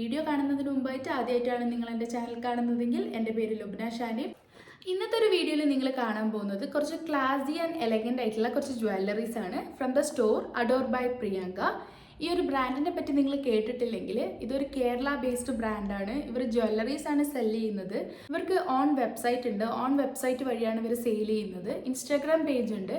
Video കാണുന്നതിന് മുമ്പായിട്ട് ആദ്യമായിട്ടാണ് നിങ്ങൾ എന്റെ ചാനൽ കാണുന്നതെങ്കിൽ എന്റെ പേര് ലുബ്ന ഷാനി. ഇന്നത്തെ ഒരു വീഡിയോയിൽ നിങ്ങൾ കാണാൻ പോകുന്നത് കുറച്ച് ക്ലാസി ആൻഡ് എലഗന്റ് ആയിട്ടുള്ള കുറച്ച് ജ്വല്ലറീസ് ആണ്. From the store Adore by Priyanka ഈ ഒരു ബ്രാൻഡിനെ പറ്റി നിങ്ങൾ കേട്ടിട്ടില്ലെങ്കിൽ ഇതൊരു കേരള ബേസ്ഡ് ബ്രാൻഡാണ് ഇവർ ജ്വല്ലറീസ് ആണ് സെൽ ചെയ്യുന്നത്. ഇവർക്ക് ഓൺ വെബ്സൈറ്റ് ഉണ്ട്. ഓൺ വെബ്സൈറ്റ് വഴിയാണ് ഇവർ സെയിൽ ചെയ്യുന്നത്. ഇൻസ്റ്റാഗ്രാം പേജ് ഉണ്ട്.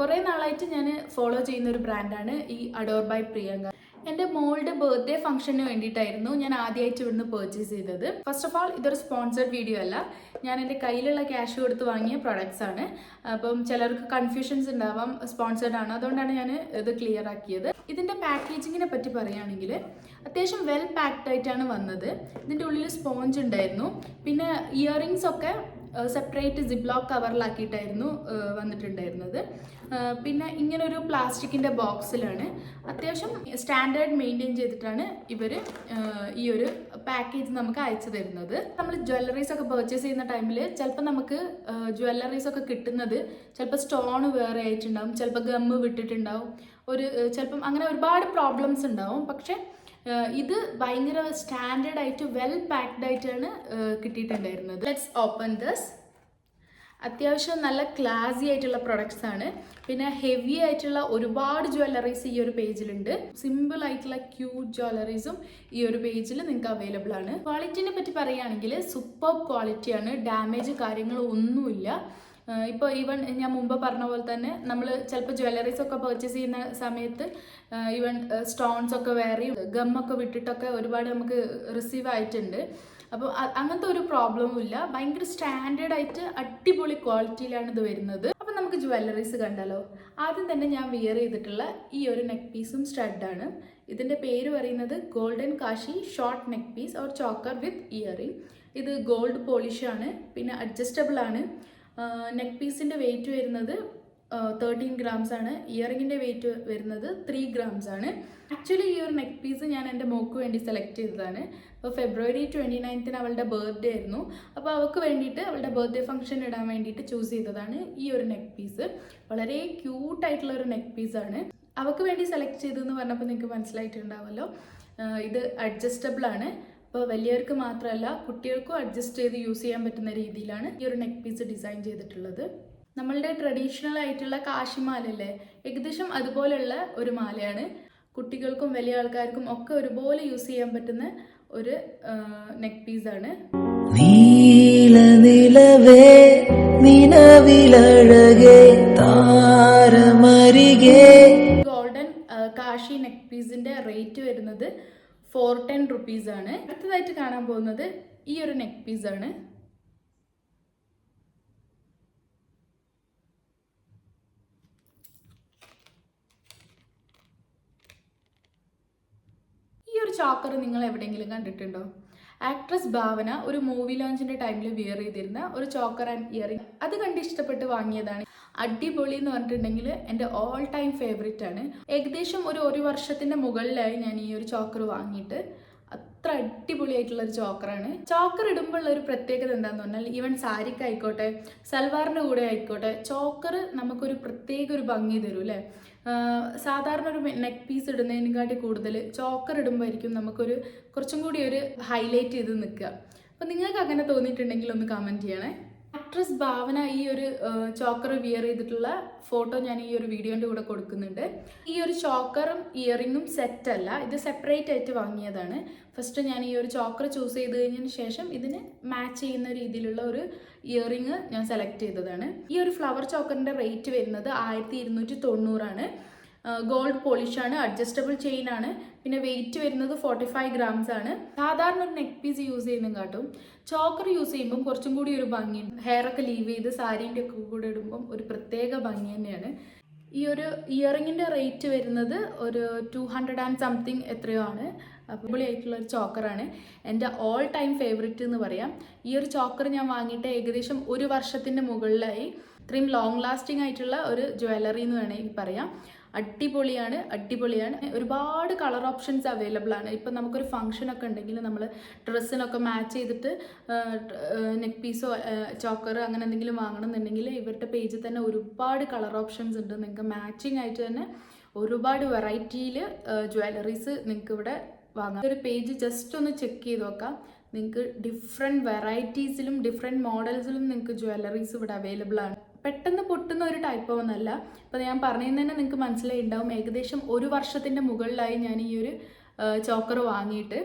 കുറേ നാളായിട്ട് ഞാൻ ഫോളോ ചെയ്യുന്ന ഒരു ബ്രാൻഡാണ് ഈ അഡോർ ബൈ പ്രിയങ്ക എന്റെ മോളുടെ ബർത്ത്ഡേ ഫംഗ്ഷന് വേണ്ടിയിട്ടായിരുന്നു ഞാൻ ആദ്യമായിട്ട് ഇവിടുന്ന് പർച്ചേസ് ചെയ്തത്. ഫസ്റ്റ് ഓഫ് ഓൾ ഇതൊരു സ്പോൺസർഡ് വീഡിയോ അല്ല. ഞാൻ എന്റെ കയ്യിലുള്ള ക്യാഷ് കൊടുത്ത് വാങ്ങിയ പ്രൊഡക്ട്സ് ആണ്. അപ്പം ചിലർക്ക് കൺഫ്യൂഷൻസ് ഉണ്ടാവാം സ്പോൺസേഡ് ആണ്. അതുകൊണ്ടാണ് ഞാൻ ഇത് ക്ലിയർ ആക്കിയത്. ഇതിന്റെ പാക്കേജിങ്ങിനെ പറ്റി പറയുകയാണെങ്കിൽ അത്യാവശ്യം വെൽ പാക്ഡ് ആയിട്ടാണ് വന്നത്. ഇതിന്റെ ഉള്ളിൽ സ്പോഞ്ച് ഉണ്ടായിരുന്നു. പിന്നെ ഇയറിങ്സ് ഒക്കെ സെപ്പറേറ്റ് സിബ്ലോക്ക് കവറിലാക്കിയിട്ടായിരുന്നു വന്നിട്ടുണ്ടായിരുന്നത്. പിന്നെ ഇങ്ങനൊരു പ്ലാസ്റ്റിക്കിന്റെ ബോക്സിലാണ്. അത്യാവശ്യം സ്റ്റാൻഡേർഡ് മെയിന്റെയിൻ ചെയ്തിട്ടാണ് ഇവർ ഈ ഒരു പാക്കേജ് നമുക്ക് അയച്ചു തരുന്നത്. നമ്മൾ ജ്വല്ലറീസ് ഒക്കെ പർച്ചേസ് ചെയ്യുന്ന ടൈമിൽ ചിലപ്പോൾ നമുക്ക് ജ്വല്ലറീസ് ഒക്കെ കിട്ടുന്നത് ചിലപ്പോൾ സ്റ്റോൺ വേറെ ആയിട്ടുണ്ടാവും ചിലപ്പോൾ ഗമ്മ് വിട്ടിട്ടുണ്ടാവും. ഒരു ചിലപ്പം അങ്ങനെ ഒരുപാട് പ്രോബ്ലംസ് ഉണ്ടാവും. പക്ഷേ ഇത് ഭയങ്കര സ്റ്റാൻഡേർഡ് ആയിട്ട് വെൽ പാക്ഡ് ആയിട്ടാണ് കിട്ടിയിട്ടുണ്ടായിരുന്നത്. ലെറ്റ്സ് ഓപ്പൺ ദസ് അത്യാവശ്യം നല്ല ക്ലാസി ആയിട്ടുള്ള പ്രൊഡക്ട്സ് ആണ്. പിന്നെ ഹെവി ആയിട്ടുള്ള ഒരുപാട് ജ്വല്ലറീസ് ഈ ഒരു പേജിലുണ്ട് സിമ്പിൾ ആയിട്ടുള്ള ക്യൂട്ട് ജ്വല്ലറീസും ഈ ഒരു പേജിൽ നിങ്ങൾക്ക് അവൈലബിൾ ആണ്. ക്വാളിറ്റിനെ പറ്റി പറയുകയാണെങ്കിൽ സൂപ്പർ ക്വാളിറ്റിയാണ് ഡാമേജ് കാര്യങ്ങളോ ഒന്നുമില്ല ഇപ്പോൾ ഈവൻ ഞാൻ മുമ്പ് പറഞ്ഞ പോലെ തന്നെ നമ്മൾ ചിലപ്പോൾ ജ്വല്ലറീസ് ഒക്കെ പർച്ചേസ് ചെയ്യുന്ന സമയത്ത് ഈവൻ സ്റ്റോൺസ് ഒക്കെ വേറെയും ഗമ്മൊക്കെ വിട്ടിട്ടൊക്കെ ഒരുപാട് നമുക്ക് റിസീവ് ആയിട്ടുണ്ട്. അപ്പോൾ അങ്ങനത്തെ ഒരു പ്രോബ്ലമും ഇല്ല. ഭയങ്കര സ്റ്റാൻഡേർഡ് ആയിട്ട് അടിപൊളി ക്വാളിറ്റിയിലാണ് ഇത് വരുന്നത്. അപ്പം നമുക്ക് ജ്വല്ലറീസ് കണ്ടല്ലോ. ആദ്യം തന്നെ ഞാൻ വിയർ ചെയ്തിട്ടുള്ള ഈ ഒരു നെക്ക് പീസും സ്റ്റഡാണ് ഇതിന്റെ പേര് പറയുന്നത് golden Kashi short neck piece or choker with earring ഇത് ഗോൾഡ് പോളിഷാണ് പിന്നെ അഡ്ജസ്റ്റബിൾ ആണ്. നെക്ക് പീസിന്റെ വെയിറ്റ് വരുന്നത് തേർട്ടീൻ ഗ്രാംസ് ആണ്. ഇയറിങ്ങിന്റെ വെയിറ്റ് വരുന്നത് ത്രീ ഗ്രാംസ് ആണ്. ആക്ച്വലി ഈ ഒരു നെക്ക് പീസ് ഞാൻ എന്റെ മോക്ക് വേണ്ടി സെലക്ട് ചെയ്തതാണ്. അപ്പോൾ ഫെബ്രുവരി ട്വന്റി നയൻത്തിന് അവളുടെ ബർത്ത്ഡേ ആയിരുന്നു. അപ്പോൾ അവൾക്ക് വേണ്ടിയിട്ട് അവളുടെ ബർത്ത്ഡേ ഫംഗ്ഷൻ ഇടാൻ വേണ്ടിയിട്ട് ചൂസ് ചെയ്തതാണ് ഈ ഒരു നെക്ക് പീസ് വളരെ ക്യൂട്ടായിട്ടുള്ള ഒരു നെക്ക് പീസാണ് അവൾക്ക് വേണ്ടി സെലക്ട് ചെയ്തതെന്ന് പറഞ്ഞപ്പോൾ നിങ്ങൾക്ക് മനസ്സിലായിട്ടുണ്ടാവല്ലോ. ഇത് അഡ്ജസ്റ്റബിൾ ആണ്. അപ്പോൾ വലിയവർക്ക് മാത്രമല്ല കുട്ടികൾക്കും അഡ്ജസ്റ്റ് ചെയ്ത് യൂസ് ചെയ്യാൻ പറ്റുന്ന രീതിയിലാണ് ഈ ഒരു നെക്ക് പീസ് ഡിസൈൻ ചെയ്തിട്ടുള്ളത്. നമ്മളുടെ ട്രഡീഷണൽ ആയിട്ടുള്ള കാശിമാലല്ലേ ഏകദേശം അതുപോലെയുള്ള ഒരു മാലയാണ്. കുട്ടികൾക്കും വലിയ ആൾക്കാർക്കും ഒക്കെ ഒരുപോലെ യൂസ് ചെയ്യാൻ പറ്റുന്ന ഒരു നെക്ക് പീസാണ് നീലനിലവേ നിലവിലഴകേ താരമരികേ. ഗോൾഡൻ കാശി നെക്ക് പീസിന്റെ റേറ്റ് വരുന്നത് ഫോർ ടെൻ റുപ്പീസ് ആണ്. അടുത്തതായിട്ട് കാണാൻ പോകുന്നത് ഈ ഒരു നെക്ക് പീസ് ആണ്. ഈ ഒരു ചോക്കർ നിങ്ങൾ എവിടെയെങ്കിലും കണ്ടിട്ടുണ്ടോ? ആക്ട്രസ് ഭാവന ഒരു മൂവി ലോഞ്ചിന്റെ ടൈമിൽ വിയർ ചെയ്തിരുന്ന ഒരു ചോക്കർ ആൻഡ് ഇയറിംഗ് അത് കണ്ട് ഇഷ്ടപ്പെട്ട് വാങ്ങിയതാണ്. അടിപൊളി എന്ന് പറഞ്ഞിട്ടുണ്ടെങ്കിൽ എന്റെ ഓൾ ടൈം ഫേവറേറ്റ് ആണ്. ഏകദേശം ഒരു ഒരു വർഷത്തിന്റെ മുകളിലായി ഞാൻ ഈ ഒരു ചോക്കർ വാങ്ങിയിട്ട്. അത്ര അടിപൊളിയായിട്ടുള്ള ഒരു ചോക്കറാണ്. ചോക്കർ ഇടുമ്പോൾ ഉള്ള ഒരു പ്രത്യേകത എന്താന്ന് പറഞ്ഞാൽ ഈവൻ സാരിക്ക് ആയിക്കോട്ടെ സൽവാറിന്റെ കൂടെ ആയിക്കോട്ടെ ചോക്കർ നമുക്കൊരു പ്രത്യേക ഒരു ഭംഗി തരും അല്ലേ? സാധാരണ ഒരു നെക്ക് പീസ് ഇടുന്നതിനെക്കാട്ടി കൂടുതൽ ചോക്കർ ഇടുമ്പോഴായിരിക്കും നമുക്കൊരു കുറച്ചും കൂടി ഒരു ഹൈലൈറ്റ് ചെയ്ത് നിൽക്കുക. അപ്പം നിങ്ങൾക്ക് അങ്ങനെ തോന്നിയിട്ടുണ്ടെങ്കിൽ ഒന്ന് കമന്റ് ചെയ്യണേ. ആക്ട്രസ് ഭാവന ഈ ഒരു ചോക്കർ വിയർ ചെയ്തിട്ടുള്ള ഫോട്ടോ ഞാൻ ഈ ഒരു വീഡിയോന്റെ കൂടെ കൊടുക്കുന്നുണ്ട്. ഈ ഒരു ചോക്കറും ഇയറിങ്ങും സെറ്റ് അല്ല ഇത് സെപ്പറേറ്റ് ആയിട്ട് വാങ്ങിയതാണ്. ഫസ്റ്റ് ഞാൻ ഈ ഒരു ചോക്കർ ചൂസ് ചെയ്ത് കഴിഞ്ഞതിന് ശേഷം ഇതിന് മാച്ച് ചെയ്യുന്ന രീതിയിലുള്ള ഒരു ഇയറിങ് ഞാൻ സെലക്ട് ചെയ്തതാണ്. ഈ ഒരു ഫ്ലവർ ചോക്കറിന്റെ റേറ്റ് വരുന്നത് ആയിരത്തി ഇരുന്നൂറ്റി തൊണ്ണൂറാണ്. ഗോൾഡ് പോളിഷ് ആണ് അഡ്ജസ്റ്റബിൾ ചെയിൻ ആണ്. പിന്നെ വെയിറ്റ് വരുന്നത് ഫോർട്ടി ഫൈവ് ഗ്രാംസ് ആണ്. സാധാരണ ഒരു നെക്ക് പീസ് യൂസ് ചെയ്യുന്ന കാട്ടും. ചോക്കർ യൂസ് ചെയ്യുമ്പോൾ കുറച്ചും കൂടി ഒരു ഭംഗി ഹെയർ ഒക്കെ ലീവ് ചെയ്ത് സാരീന്റെ ഒക്കെ കൂടെ ഇടുമ്പം ഒരു പ്രത്യേക ഭംഗി തന്നെയാണ്. ഈ ഒരു ഇയറിങ്ങിന്റെ റേറ്റ് വരുന്നത് ഒരു ടു ഹൺഡ്രഡ് ആൻഡ് സംതിങ് എത്രയോ ആണ്. അടിപൊളിയായിട്ടുള്ള ഒരു ചോക്കറാണ് എന്റെ ഓൾ ടൈം ഫേവറേറ്റ് എന്ന് പറയാം. ഈ ഒരു ചോക്കർ ഞാൻ വാങ്ങിയിട്ട് ഏകദേശം ഒരു വർഷത്തിന്റെ മുകളിലായി. ഇത്രയും ലോങ് ലാസ്റ്റിംഗ് ആയിട്ടുള്ള ഒരു ജ്വല്ലറി എന്ന് വേണമെങ്കിൽ പറയാം. അടിപൊളിയാണ് അടിപൊളിയാണ്. ഒരുപാട് കളർ ഓപ്ഷൻസ് അവൈലബിൾ ആണ്. ഇപ്പം നമുക്കൊരു ഫംഗ്ഷൻ ഒക്കെ ഉണ്ടെങ്കിൽ നമ്മൾ ഡ്രസ്സിനൊക്കെ മാച്ച് ചെയ്തിട്ട് നെക്ക് പീസോ ചോക്കർ അങ്ങനെ എന്തെങ്കിലും വാങ്ങണമെന്നുണ്ടെങ്കിൽ ഇവരുടെ പേജിൽ തന്നെ ഒരുപാട് കളർ ഓപ്ഷൻസ് ഉണ്ട്. നിങ്ങൾക്ക് മാച്ചിങ് ആയിട്ട് തന്നെ ഒരുപാട് വെറൈറ്റിയിൽ ജ്വല്ലറീസ് നിങ്ങൾക്ക് ഇവിടെ വാങ്ങാം. ഒരു പേജ് ജസ്റ്റ് ഒന്ന് ചെക്ക് ചെയ്ത് നോക്കാം. നിങ്ങൾക്ക് ഡിഫറെന്റ് വെറൈറ്റീസിലും ഡിഫറെന്റ് മോഡൽസിലും നിങ്ങൾക്ക് ജ്വല്ലറീസ് ഇവിടെ അവൈലബിൾ ആണ്. പെട്ടെന്ന് പൊട്ടുന്ന ഒരു ടൈപ്പ് ഒന്നല്ല. അപ്പോൾ ഞാൻ പറഞ്ഞതിന് തന്നെ നിങ്ങൾക്ക് മനസ്സിലായി ഉണ്ടാവും ഏകദേശം ഒരു വർഷത്തിന്റെ മുകളിലായി ഞാൻ ഈ ഒരു ചോക്കർ വാങ്ങിയിട്ട്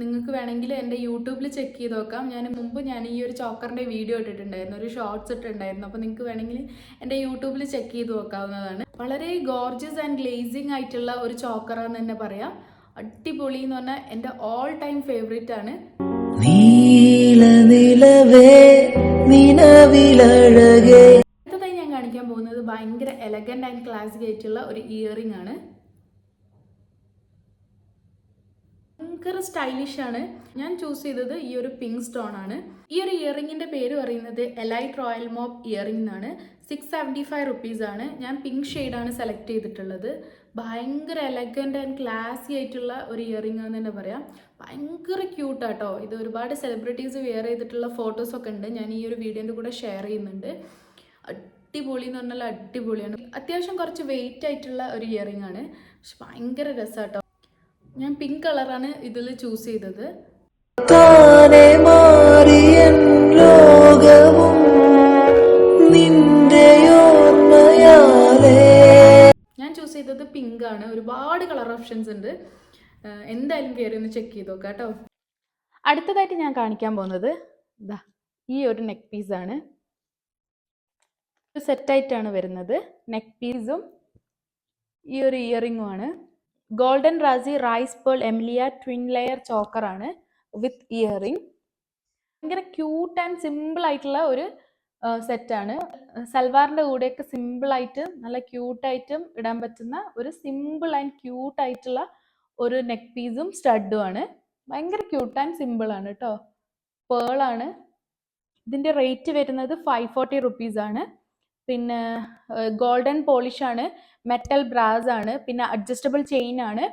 നിങ്ങൾക്ക് വേണമെങ്കിൽ എന്റെ യൂട്യൂബിൽ ചെക്ക് ചെയ്ത് നോക്കാം. ഞാൻ മുമ്പ് ഞാൻ ഈ ഒരു ചോക്കറിന്റെ വീഡിയോ ഇട്ടിട്ടുണ്ടായിരുന്നു. ഒരു ഷോർട്സ് ഇട്ടിട്ടുണ്ടായിരുന്നു. അപ്പോൾ നിങ്ങൾക്ക് വേണമെങ്കിൽ എന്റെ യൂട്യൂബിൽ ചെക്ക് ചെയ്ത് നോക്കാവുന്നതാണ്. വളരെ ഗോർജസ് ആൻഡ് ഗ്ലേസിങ് ആയിട്ടുള്ള ഒരു ചോക്കറാന്ന് തന്നെ പറയാം. അടിപൊളി എന്ന് പറഞ്ഞാൽ എന്റെ ഓൾ ടൈം ഫേവറേറ്റ് ആണ്. അടുത്തതായി ഞാൻ കാണിക്കാൻ പോകുന്നത് ഭയങ്കര എലഗന്റ് ആൻഡ് ക്ലാസിക് ആയിട്ടുള്ള ഒരു ഇയറിംഗ് ആണ്. ഭയങ്കര സ്റ്റൈലിഷ് ആണ്. ഞാൻ ചൂസ് ചെയ്തത് ഈ ഒരു പിങ്ക് സ്റ്റോൺ ആണ്. ഈ ഒരു ഇയറിംഗിന്റെ പേര് പറയുന്നത് എലൈറ്റ് റോയൽ മോപ്പ് ഇയറിംഗ് എന്നാണ്. സിക്സ് സെവന്റി ഫൈവ് റുപ്പീസ് ആണ്. ഞാൻ പിങ്ക് ഷെയ്ഡാണ് സെലക്ട് ചെയ്തിട്ടുള്ളത്. ഭയങ്കര എലഗന്റ് ആൻഡ് ക്ലാസി ആയിട്ടുള്ള ഒരു ഇയറിംഗ് എന്ന് തന്നെ പറയാം. ഭയങ്കര ക്യൂട്ടാട്ടോ ഇത് ഒരുപാട് സെലിബ്രിറ്റീസ് വെയർ ചെയ്തിട്ടുള്ള ഫോട്ടോസൊക്കെ ഉണ്ട്. ഞാൻ ഈ ഒരു വീഡിയോന്റെ കൂടെ ഷെയർ ചെയ്യുന്നുണ്ട്. അടിപൊളി എന്ന് പറഞ്ഞാൽ അടിപൊളിയാണ്. അത്യാവശ്യം കുറച്ച് വെയിറ്റ് ആയിട്ടുള്ള ഒരു ഇയറിംഗ് ആണ്. പക്ഷെ ഭയങ്കര രസമാട്ടോ ഞാൻ പിങ്ക് കളറാണ് ഇതിൽ ചൂസ് ചെയ്തത്. താനെ നിന്റെ ചെയ്തത് പിങ്ക് ആണ്. ഒരുപാട് കളർ ഓപ്ഷൻസ് ഉണ്ട്. എന്തായാലും കയറി ഒന്ന് ചെക്ക് ചെയ്ത് നോക്കാം കേട്ടോ. അടുത്തതായിട്ട് ഞാൻ കാണിക്കാൻ പോകുന്നത് ഇതാ ഈ ഒരു നെക്ക് പീസാണ് സെറ്റായിട്ടാണ് വരുന്നത്. നെക്ക് പീസും ഈ ഒരു ഇയറിങ്ങും ആണ്. ഗോൾഡൻ റാസി റൈസ് പേൾ എംലിയ ട്വിൻ ലെയർ ചോക്കറാണ് വിത്ത് ഇയറിംഗ് ഭയങ്കര ക്യൂട്ട് ആൻഡ് സിമ്പിൾ ആയിട്ടുള്ള ഒരു സെറ്റാണ്. സൽവാറിന്റെ കൂടെയൊക്കെ സിമ്പിളായിട്ട് നല്ല ക്യൂട്ടായിട്ടും ഇടാൻ പറ്റുന്ന ഒരു സിമ്പിൾ ആൻഡ് ക്യൂട്ടായിട്ടുള്ള ഒരു നെക്ക് പീസും സ്റ്റഡും ആണ് ഭയങ്കര ക്യൂട്ട് ആൻഡ് സിമ്പിൾ ആണ് കേട്ടോ. പേളാണ്. ഇതിന്റെ റേറ്റ് വരുന്നത് ഫൈവ് ഫോർട്ടി റുപ്പീസ് ആണ് പിന്നെ ഗോൾഡൻ പോളിഷ് ആണ് മെറ്റൽ ബ്രാസ് ആണ് പിന്നെ അഡ്ജസ്റ്റബിൾ ചെയിൻ ആണ്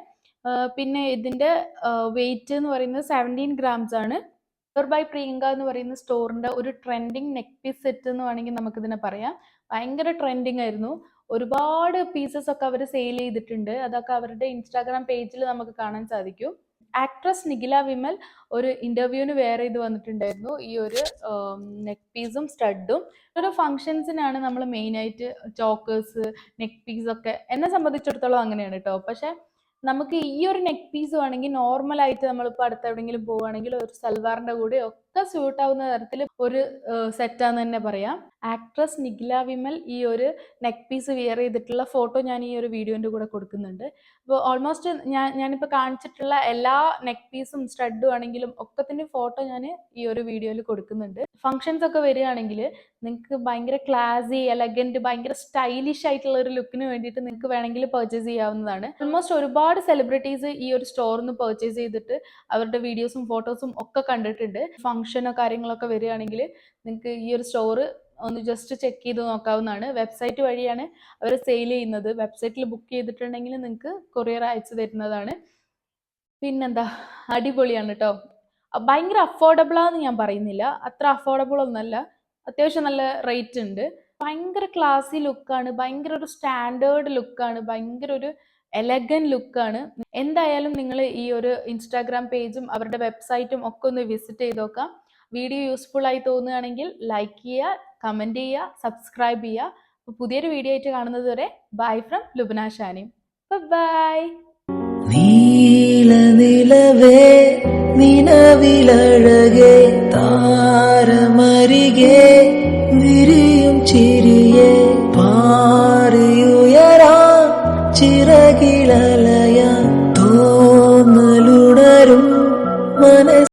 പിന്നെ ഇതിന്റെ വെയിറ്റ് എന്ന് പറയുന്നത് സെവന്റീൻ ഗ്രാംസ് ആണ് ബൈ പ്രിയങ്ക എന്ന് പറയുന്ന സ്റ്റോറിന്റെ ഒരു ട്രെൻഡിങ് നെക്ക് പീസ് സെറ്റ് എന്ന് വേണമെങ്കിൽ നമുക്കിതിനെ പറയാം. ഭയങ്കര ട്രെൻഡിങ് ആയിരുന്നു. ഒരുപാട് പീസസ് ഒക്കെ അവർ സെയിൽ ചെയ്തിട്ടുണ്ട്. അതൊക്കെ അവരുടെ ഇൻസ്റ്റാഗ്രാം പേജിൽ നമുക്ക് കാണാൻ സാധിക്കും. ആക്ട്രസ് നിഖില വിമൽ ഒരു ഇന്റർവ്യൂവിന് വേറെ ഇത് വന്നിട്ടുണ്ടായിരുന്നു. ഈ ഒരു നെക്ക് പീസും സ്റ്റഡും ഓരോ ഫങ്ഷൻസിനാണ് നമ്മൾ മെയിനായിട്ട് ചോക്കേഴ്സ് നെക്ക് പീസ് ഒക്കെ എന്നെ സംബന്ധിച്ചിടത്തോളം അങ്ങനെയാണ് കേട്ടോ പക്ഷെ നമുക്ക് ഈ ഒരു നെക്ക് പീസ് വേണമെങ്കിൽ നോർമൽ ആയിട്ട് നമ്മളിപ്പോൾ അടുത്ത് എവിടെയെങ്കിലും പോവുകയാണെങ്കിൽ ഒരു സൽവാറിന്റെ കൂടെ ഒക്കെ സ്യൂട്ട് ആവുന്ന തരത്തിൽ ഒരു സെറ്റാന്ന് തന്നെ പറയാം. ആക്ട്രസ് നിഖില വിമൽ ഈ ഒരു നെക്ക് പീസ് വിയർ ചെയ്തിട്ടുള്ള ഫോട്ടോ ഞാൻ ഈ ഒരു വീഡിയോന്റെ കൂടെ കൊടുക്കുന്നുണ്ട്. അപ്പോൾ ഓൾമോസ്റ്റ് ഞാൻ ഞാനിപ്പോൾ കാണിച്ചിട്ടുള്ള എല്ലാ നെക്ക് പീസും സ്റ്റഡും ആണെങ്കിലും ഒക്കത്തിന്റെ ഫോട്ടോ ഞാൻ ഈ ഒരു വീഡിയോയിൽ കൊടുക്കുന്നുണ്ട്. ഫങ്ഷൻസ് ഒക്കെ വരികയാണെങ്കിൽ നിങ്ങൾക്ക് ഭയങ്കര ക്ലാസി എലഗന്റ് ഭയങ്കര സ്റ്റൈലിഷ് ആയിട്ടുള്ള ഒരു ലുക്കിന് വേണ്ടിയിട്ട് നിങ്ങൾക്ക് വേണമെങ്കിൽ പർച്ചേസ് ചെയ്യാവുന്നതാണ്. ഓൾമോസ്റ്റ് ഒരുപാട് സെലിബ്രിറ്റീസ് ഈ ഒരു സ്റ്റോറിൽ നിന്ന് പർച്ചേസ് ചെയ്തിട്ട് അവരുടെ വീഡിയോസും ഫോട്ടോസും ഒക്കെ കണ്ടിട്ടുണ്ട്. ഫംഗ്ഷനോ കാര്യങ്ങളൊക്കെ വരികയാണെങ്കിൽ നിങ്ങൾക്ക് ഈ ഒരു സ്റ്റോർ ഒന്ന് ജസ്റ്റ് ചെക്ക് ചെയ്ത് നോക്കാവുന്നതാണ്. വെബ്സൈറ്റ് വഴിയാണ് അവർ സെയിൽ ചെയ്യുന്നത്. വെബ്സൈറ്റിൽ ബുക്ക് ചെയ്തിട്ടുണ്ടെങ്കിൽ നിങ്ങൾക്ക് കൊറിയർ അയച്ചു തരുന്നതാണ്. പിന്നെന്താ? അടിപൊളിയാണ് കേട്ടോ ഭയങ്കര അഫോർഡബിൾ ആണെന്ന് ഞാൻ പറയുന്നില്ല. അത്ര അഫോർഡബിൾ ഒന്നല്ല. അത്യാവശ്യം നല്ല റേറ്റ് ഉണ്ട്. ഭയങ്കര ക്ലാസി ലുക്കാണ് ഭയങ്കര ഒരു സ്റ്റാൻഡേർഡ് ലുക്കാണ് ഭയങ്കര ഒരു എലഗൻ ലുക്കാണ് എന്തായാലും നിങ്ങൾ ഈ ഒരു ഇൻസ്റ്റാഗ്രാം പേജും അവരുടെ വെബ്സൈറ്റും ഒക്കെ ഒന്ന് വിസിറ്റ് ചെയ്ത് നോക്കാം. വീഡിയോ യൂസ്ഫുൾ ആയി തോന്നുകയാണെങ്കിൽ ലൈക്ക് ചെയ്യുക കമന്റ് ചെയ്യുക സബ്സ്ക്രൈബ് ചെയ്യുക. അപ്പോൾ പുതിയൊരു വീഡിയോ ആയിട്ട് കാണുന്നത് വരെ bye from Lubana Shani. Bye നീലനിലവേ നിലവിലഴകേ